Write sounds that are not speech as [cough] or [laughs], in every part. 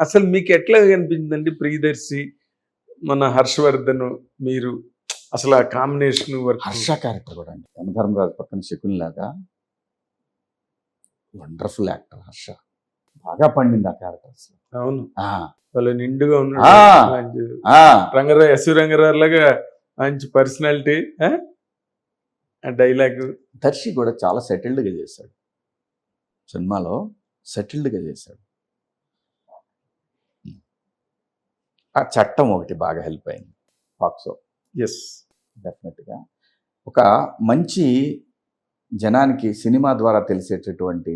అసలు మీకు ఎట్లా అనిపించిందండి ప్రియదర్శి? మన హర్షవర్ధన్ మీరు అసలు ఆ కాంబినేషన్ వర్క్ హర్ష క్యారెక్టర్ కూడా అండి. యమధర్మరాజు పక్కన శకుని లాగా వండర్ఫుల్ యాక్టర్ హర్ష. బాగా పండింది ఆ క్యారెక్టర్ అసలు. అవును. వాళ్ళు నిండుగా. ఉన్నాడు. రంగరావు ఎస్ రంగరావు లాగా మంచి పర్సనాలిటీ డైలాగ్. దర్శి కూడా చాలా సెటిల్డ్గా చేశాడు. సినిమాలో సెటిల్డ్గా చేశాడు. ఆ చట్టం ఒకటి బాగా హెల్ప్ అయింది. పాక్సో. ఎస్ డెఫినెట్గా ఒక మంచి జనానికి సినిమా ద్వారా తెలిసేటటువంటి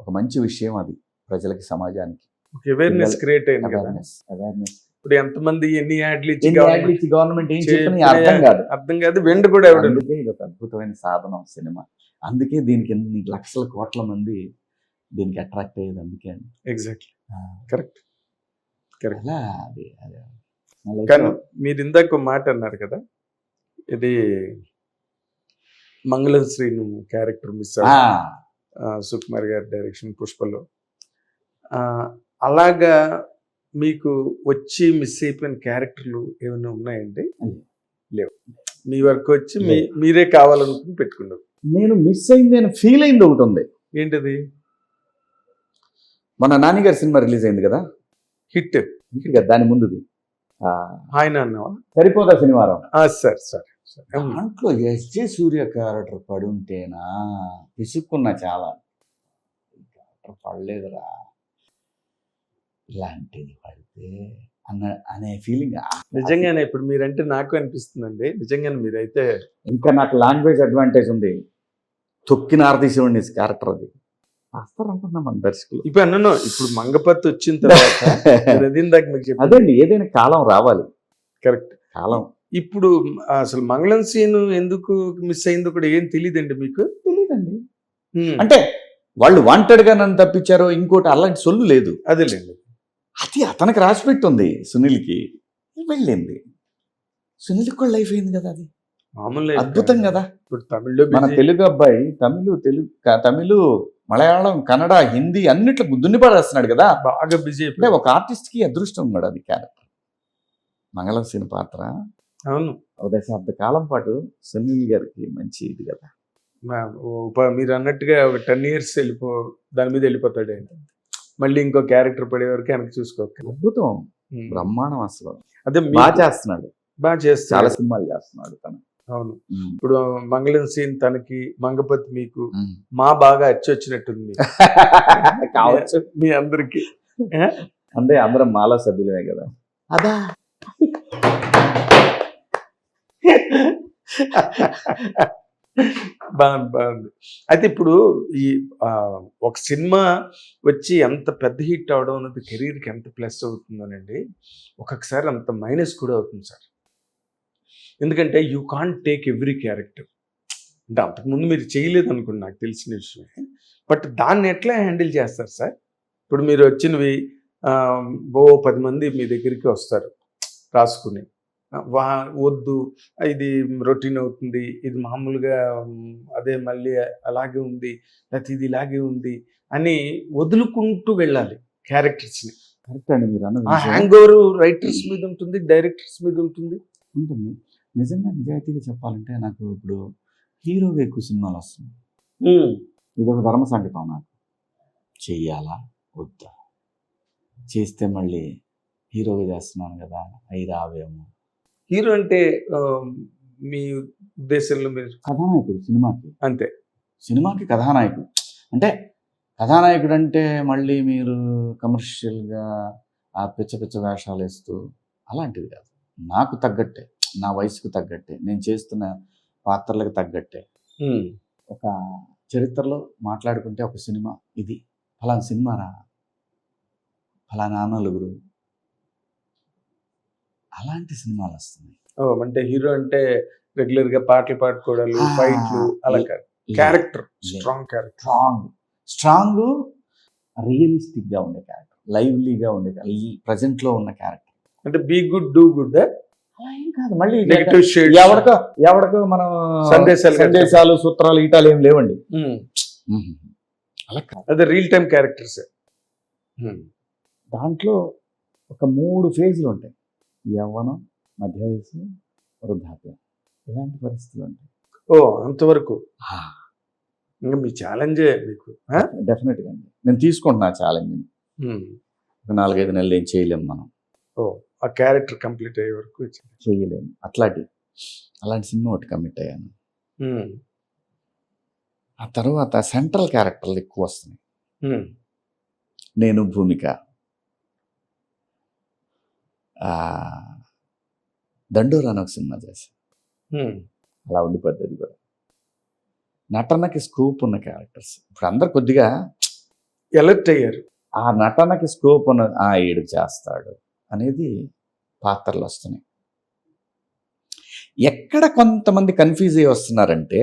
ఒక మంచి విషయం అది ప్రజలకి సమాజానికి. అవేర్నెస్ క్రియేట్ అయింది అవేర్నెస్ అవేర్నెస్ ఇప్పుడు ఎంతమంది ఎన్ని యాడ్లు ఇచ్చి గవర్నమెంట్ ఏం చెప్పినా అర్థం కాదు. అర్థం కాదు వెండి కూడా అందుకే ఇది ఒక అద్భుతమైన సాధనం సినిమా. అందుకే దీనికి ఎన్ని లక్షల కోట్ల మంది దీనికి అట్రాక్ట్ అయ్యేది అందుకే అండి. ఎగ్జాక్ట్లీ కరెక్ట్ అలా అది అది. నా life కానీ మీరు ఇందాక మాట అన్నారు కదా ఇది మంగళం శ్రీను క్యారెక్టర్ మిస్ సుకుమార్ గారి డైరెక్షన్ పుష్పలో. అలాగా మీకు వచ్చి మిస్ అయిపోయిన క్యారెక్టర్లు ఏమైనా ఉన్నాయండి. లేవు. మీ వరకు వచ్చి మీ మీరే కావాలనుకుని పెట్టుకున్నారు. నేను మిస్ అయింది నేను ఫీల్ అయింది ఒకటి ఉంది. ఏంటది? మన నాన్నగారి సినిమా రిలీజ్ అయింది కదా? హిట్. కదా దాని ముందుది. ఆయన అన్నావా? సరిపోదా శనివారం? Sir sir. దాంట్లో ఎస్జే సూర్య క్యారెక్టర్ పడి ఉంటేనా విసుక్కున్నా చాలా. క్యారెక్టర్ పడలేదురా. ఇలాంటిది పడితే అన్న అనే ఫీలింగ్ నిజంగానే ఇప్పుడు మీరంటే నాకు అనిపిస్తుందండి. నిజంగానే మీరైతే ఇంకా నాకు లాంగ్వేజ్ అడ్వాంటేజ్ ఉంది. తొక్కిన ఆర్తీసేవాడిని క్యారెక్టర్ అది. వస్తారనుకుంటున్నా మన దర్శకులు. ఇప్పుడు అన్నాను ఇప్పుడు మంగపత్ వచ్చిన తర్వాత [laughs] అదండి ఏదైనా కాలం రావాలి. కరెక్ట్ కాలం. ఇప్పుడు అసలు మంగళం సీన్ ఎందుకు మిస్ అయిందో కూడా ఏం తెలియదండి మీకు? తెలియదండి ఉమ్, అంటే వాళ్ళు వాంటెడ్గా నన్ను తప్పించారో ఇంకోటి అలాంటి సొల్లు లేదు. అదేలేండి. అది అతనికి రాసి పెట్టుంది సునీల్కి. వెళ్ళింది? సునీల్కి కూడా లైఫ్ అయింది కదా అది. మామూలు. అద్భుతం కదా. ఇప్పుడు తమిళ్ళో మన. తెలుగు అబ్బాయి తమిళ్ తెలుగు తమిళ్ మలయాళం కన్నడ హిందీ అన్నిట్లో దున్ని పడేస్తున్నాడు కదా. బాగా బిజీ అంటే ఒక ఆర్టిస్ట్కి అదృష్టం ఉన్నాడు అది క్యారెక్టర్ మంగళం సీన్ పాత్ర. అవును. ఒక దశాబ్ద కాలం పాటు సునీల్ గారికి మంచి ఇది కదా. మీరు అన్నట్టుగా ఒక టెన్ ఇయర్స్ వెళ్ళిపో దాని మీద వెళ్ళిపోతాడు మళ్ళీ ఇంకో క్యారెక్టర్ పడే వరకు వెనక్కి చూసుకోవాలి అద్భుతం. బ్రహ్మాండం అసలు. అదే బాగా చేస్తున్నాడు. బాగా చాలా చేస్తారు సినిమాలు చేస్తున్నాడు తను. అవును. ఇప్పుడు మంగళం సీన్ తనకి మంగపతి మీకు. మా బాగా అచ్చి వచ్చినట్టుంది. [laughs] కావచ్చు. మీ అందరికి. అంటే అందరం మాలా సభ్యులమే కదా. అదా బాగుంది బాగుంది. అయితే ఇప్పుడు ఈ ఒక సినిమా వచ్చి ఎంత పెద్ద హిట్ అవడం అన్నది కెరీర్కి ఎంత ప్లస్ అవుతుందోనండి ఒక్కొక్కసారి అంత మైనస్ కూడా అవుతుంది సార్. ఎందుకంటే you can't take every character అంటే అంతకుముందు మీరు చేయలేదు అనుకోండి నాకు తెలిసిన విషయమే. బట్ దాన్ని ఎట్లా హ్యాండిల్ చేస్తారు సార్? ఇప్పుడు మీరు వచ్చినవి ఓ పది మంది మీ దగ్గరికి వస్తారు రాసుకుని. వా వద్దు ఇది రొటీన్ అవుతుంది ఇది మామూలుగా అదే మళ్ళీ అలాగే ఉంది లేకపోతే ఇది ఇలాగే ఉంది అని వదులుకుంటూ వెళ్ళాలి క్యారెక్టర్స్ని కరెక్ట్ అండి మీరు. హ్యాంగ్ ఓవర్ రైటర్స్ మీద ఉంటుంది డైరెక్టర్స్ మీద ఉంటుంది. ఉంటుంది. నిజంగా నిజాయితీగా చెప్పాలంటే నాకు ఇప్పుడు హీరోగా ఎక్కువ సినిమాలు వస్తున్నాయి. ఇది ఒక ధర్మ సంకటం నాకు. చెయ్యాలా? వద్దా? చేస్తే మళ్ళీ హీరోగా చేస్తున్నాను కదా అయి రావేమో. హీరో అంటే మీ ఉద్దేశంలో మీరు కథానాయకుడు సినిమాకి. అంతే. సినిమాకి కథానాయకుడు. అంటే కథానాయకుడు అంటే మళ్ళీ మీరు కమర్షియల్గా ఆ పిచ్చ పిచ్చ వేషాలు వేస్తూ అలాంటిది కాదు. నాకు తగ్గట్టే. నా వయసుకు తగ్గట్టే నేను చేస్తున్న పాత్రలకు తగ్గట్టే. ఒక చరిత్రలో మాట్లాడుకుంటే ఒక సినిమా ఇది. ఫలానా సినిమా రా ఫలానా నలుగురు అలాంటి సినిమాలు వస్తున్నాయి. ఓ, అంటే హీరో అంటే రెగ్యులర్గా పాటలు పాడుకోవడాలు ఫైట్లు అలా character. Strong character. Strong. Strong రియలిస్టిక్గా ఉండే క్యారెక్టర్. లైవ్లీగా ఉండే ప్రజెంట్లో ఉన్న క్యారెక్టర్. అంటే బీ గుడ్ డూ గుడ్ ఏం కాదు మళ్ళీ నెగిటివ్ షేడ్ ఎవరికో ఎవరికో మనం సందేశాలు సందేశాలు సూత్రాలు ఈటాలు ఏం లేవండి. అలా కాదు. అదే రియల్ టైం క్యారెక్టర్స్ దాంట్లో ఒక మూడు ఫేజ్లు ఉంటాయి. యవ్వనం మధ్య వయసు వృద్ధాప్యం. ఇలాంటి పరిస్థితులు ఉంటాయి. ఓ అంతవరకు. ఇంకా మీ ఛాలెంజే మీకు? డెఫినెట్గా అండి. నేను తీసుకుంటున్నా ఛాలెంజ్ని నాలుగైదు నెలలు ఏం చేయలేము మనం. ఓ. ఆ క్యారెక్టర్ కంప్లీట్ అయ్యే వరకు. చేయలేము అట్లాంటి అలాంటి సినిమా ఒకటి కమిట్ అయ్యాను. ఆ తర్వాత సెంట్రల్ క్యారెక్టర్లు ఎక్కువ వస్తున్నాయి. నేను భూమిక దండోరా అని ఒక సినిమా చేశాను. అలా ఉండిపోద్ది కూడా నటనకి స్కోప్ ఉన్న క్యారెక్టర్స్ ఇప్పుడు అందరు కొద్దిగా ఎలర్ట్ అయ్యారు ఆ నటనకి స్కోప్ ఉన్న ఆ ఈడు చేస్తాడు అనేది పాత్రలు వస్తున్నాయి. ఎక్కడ కొంతమంది కన్ఫ్యూజ్ అయ్యి వస్తున్నారంటే.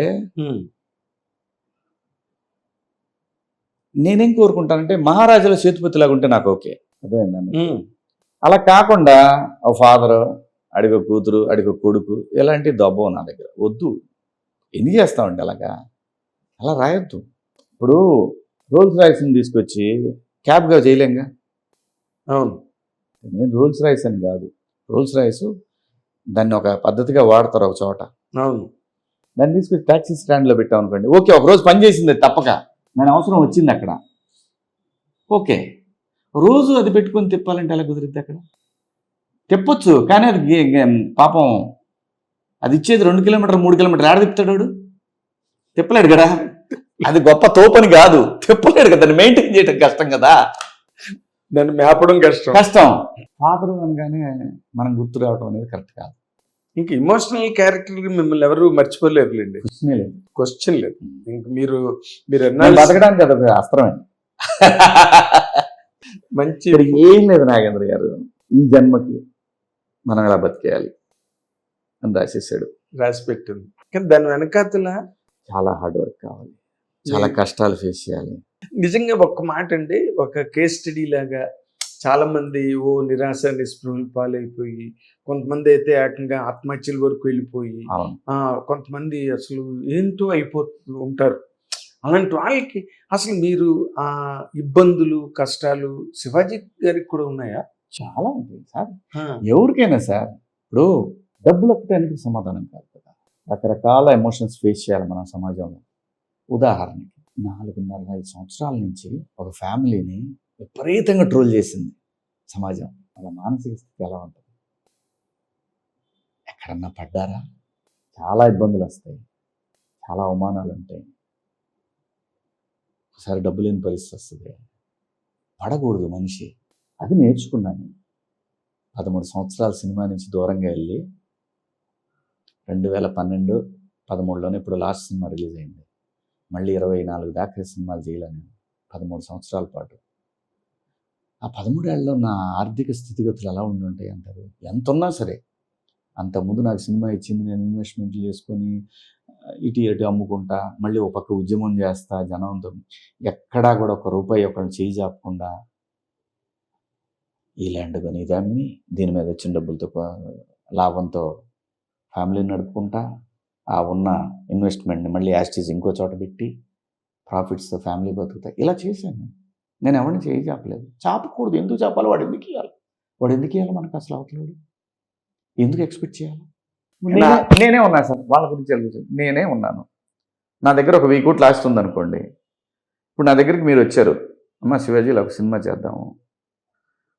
నేనేం కోరుకుంటానంటే మహారాజుల సేతుపతిలాగా ఉంటే నాకు ఓకే. అర్థమైందా మీకు? ఉమ్. అలా కాకుండా ఓ ఫాదరు అడిగో కూతురు అడిగో కొడుకు ఇలాంటి దబ్బం నా దగ్గర. వద్దు. ఎన్ని చేస్తామండి అలాగా? అలా రాయొద్దు. ఇప్పుడు రోల్స్ రాయిస్ని తీసుకొచ్చి క్యాబ్గా చేయలేంగా? అవును. నేను రోల్స్ రాయిస్ అని కాదు. Rolls Royce. దాన్ని ఒక పద్ధతిగా వాడతారు ఒక చోట. అవును. దాన్ని తీసుకొచ్చి ట్యాక్సీ స్టాండ్లో పెట్టాం అనుకోండి ఓకే ఒక రోజు పని చేసింది తప్పక. దాని అవసరం వచ్చింది అక్కడ. ఓకే. రోజు అది పెట్టుకొని తిప్పాలంటే ఎలా కుదిరిద్ది అక్కడ? తిప్పొచ్చు కానీ అది పాపం అది ఇచ్చేది రెండు కిలోమీటర్ మూడు కిలోమీటర్ ఆడ తిప్పుతాడు? తిప్పలేడు కదా. అది గొప్ప తోపని కాదు. తిప్పలేడు కదా. దాన్ని మెయింటైన్ చేయడం కష్టం కదా. దాన్ని మేపడం కష్టం. కష్టం. ఫాదర్ అనగానే మనం గుర్తు రావడం అనేది కరెక్ట్ కాదు. ఇంక ఇమోషనల్ క్యారెక్టర్ మిమ్మల్ని ఎవరు మర్చిపోలేదులేండి. క్వశ్చనే లేదు. క్వశ్చన్ లేదు. ఇంక మీరు మీరు నేను బతకడానికి అదొక అస్త్రమే. [laughs] మంచి ఇక్కడ ఏం లేదు నాగేంద్ర గారు. ఈ జన్మకి మనం ఎలా బతికేయాలి అని రాసేసాడు. రాసి పెట్టింది కానీ దాని వెనకాతల చాలా హార్డ్ వర్క్ కావాలి. చాలా కష్టాలు ఫేస్ చేయాలి. నిజంగా ఒక్క మాట అండి ఒక కేస్ స్టడీ లాగా చాలా మంది ఓ నిరాశ నిస్పృహలు పాలైపోయి కొంతమంది అయితే ఏకంగా ఆత్మహత్యల వరకు వెళ్ళిపోయి కొంతమంది అసలు ఏంటో అయిపోతూ ఉంటారు. అలాంటి వాళ్ళకి అసలు మీరు ఆ ఇబ్బందులు కష్టాలు శివాజీ గారికి కూడా ఉన్నాయా? చాలా ఉంటుంది సార్. ఎవరికైనా సార్ ఇప్పుడు డబ్బులు ఒక్కటానికి సమాధానం కాదు కదా? రకరకాల ఎమోషన్స్ ఫేస్ చేయాలి మన సమాజంలో. ఉదాహరణకి నాలుగున్నర ఐదు సంవత్సరాల నుంచి ఒక ఫ్యామిలీని విపరీతంగా ట్రోల్ చేసింది సమాజం. వాళ్ళ మానసిక స్థితి ఎలా ఉంటుంది? ఎక్కడన్నా పడ్డారా? చాలా ఇబ్బందులు వస్తాయి. చాలా అవమానాలు ఉంటాయి. ఒకసారి డబ్బు లేని పరిస్థితి వస్తుంది. పడకూడదు మనిషి. అది నేర్చుకున్నాను పదమూడు సంవత్సరాల సినిమా నుంచి దూరంగా వెళ్ళి రెండు వేల పన్నెండు పదమూడులోనే ఇప్పుడు లాస్ట్ సినిమా రిలీజ్ అయింది. మళ్ళీ ఇరవై నాలుగు దాకా సినిమాలు చేయలేను పదమూడు సంవత్సరాల పాటు. ఆ పదమూడేళ్ళలో నా ఆర్థిక స్థితిగతులు ఎలా ఉండి ఉంటాయి అంటారు? ఎంత ఉన్నా సరే. అంత ముందు నాకు సినిమా ఇచ్చింది నేను ఇన్వెస్ట్మెంట్లు చేసుకొని ఇటు ఇటు అమ్ముకుంటా మళ్ళీ ఒక పక్క ఉద్యమం చేస్తా జనంతో ఎక్కడా కూడా ఒక రూపాయి ఒకరిని చేయి చాపకుండా ఈ ల్యాండ్ కొని ఇది అమ్మి దీని మీద వచ్చిన డబ్బులతో లాభంతో ఫ్యామిలీని నడుపుకుంటా ఆ ఉన్న ఇన్వెస్ట్మెంట్ని మళ్ళీ యాస్టీస్ ఇంకో చోట పెట్టి ప్రాఫిట్స్తో ఫ్యామిలీ బతుకుతాయి ఇలా చేశాను నేను. ఎవరిని చేయి చాపలేదు చాపకూడదు. ఎందుకు చాపాలి వాడు ఎందుకు ఇవ్వాలి వాడు ఎందుకు ఇవ్వాలి మనకు అసలు అవట్లేదు ఎందుకు ఎక్స్పెక్ట్ చేయాలి? నేనే- నేనే ఉన్నాను సార్. వాళ్ళ గురించి అడుగుతుంది నేనే ఉన్నాను. నా దగ్గర ఒక కోట్లు ఆస్తి ఉందనుకోండి. ఇప్పుడు నా దగ్గరికి మీరు వచ్చారు. అమ్మ శివాజీలో ఒక సినిమా చేద్దాము.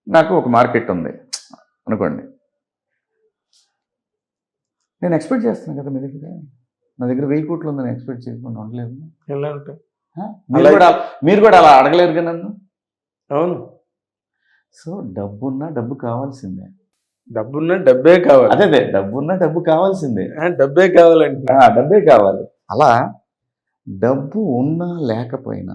నాకు ఒక మార్కెట్ ఉంది. అనుకోండి. నేను ఎక్స్పెక్ట్ చేస్తున్నాను కదా మీ దగ్గర. నా దగ్గర వెయ్యి కోట్లు ఉందని ఎక్స్పెక్ట్ చేయకుండా ఉండలేదు ఎలా ఉంటాయి? మీరు కూడా మీరు కూడా అలా అడగలేరు కదా నన్ను? అవును. సో డబ్బున్నా డబ్బు కావాల్సిందే. డబ్బున్నా డబ్బే కావాలి. అదే అదే డబ్బున్నా డబ్బు కావాల్సిందే. డబ్బే కావాలంటే డబ్బే కావాలి. అలా డబ్బు ఉన్నా లేకపోయినా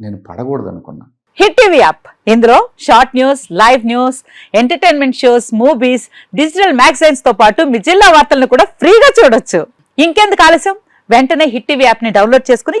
నేను పడకూడదు అనుకున్నా హిట్ టీవీ యాప్. ఇందులో short news live news entertainment shows movies digital మ్యాగజైన్స్తో పాటు మీ జిల్లా వార్తలను కూడా ఫ్రీగా చూడొచ్చు. ఇంకెందుకు ఆలస్యం? వెంటనే హిట్ టీవీ యాప్ని డౌన్లోడ్ చేసుకుని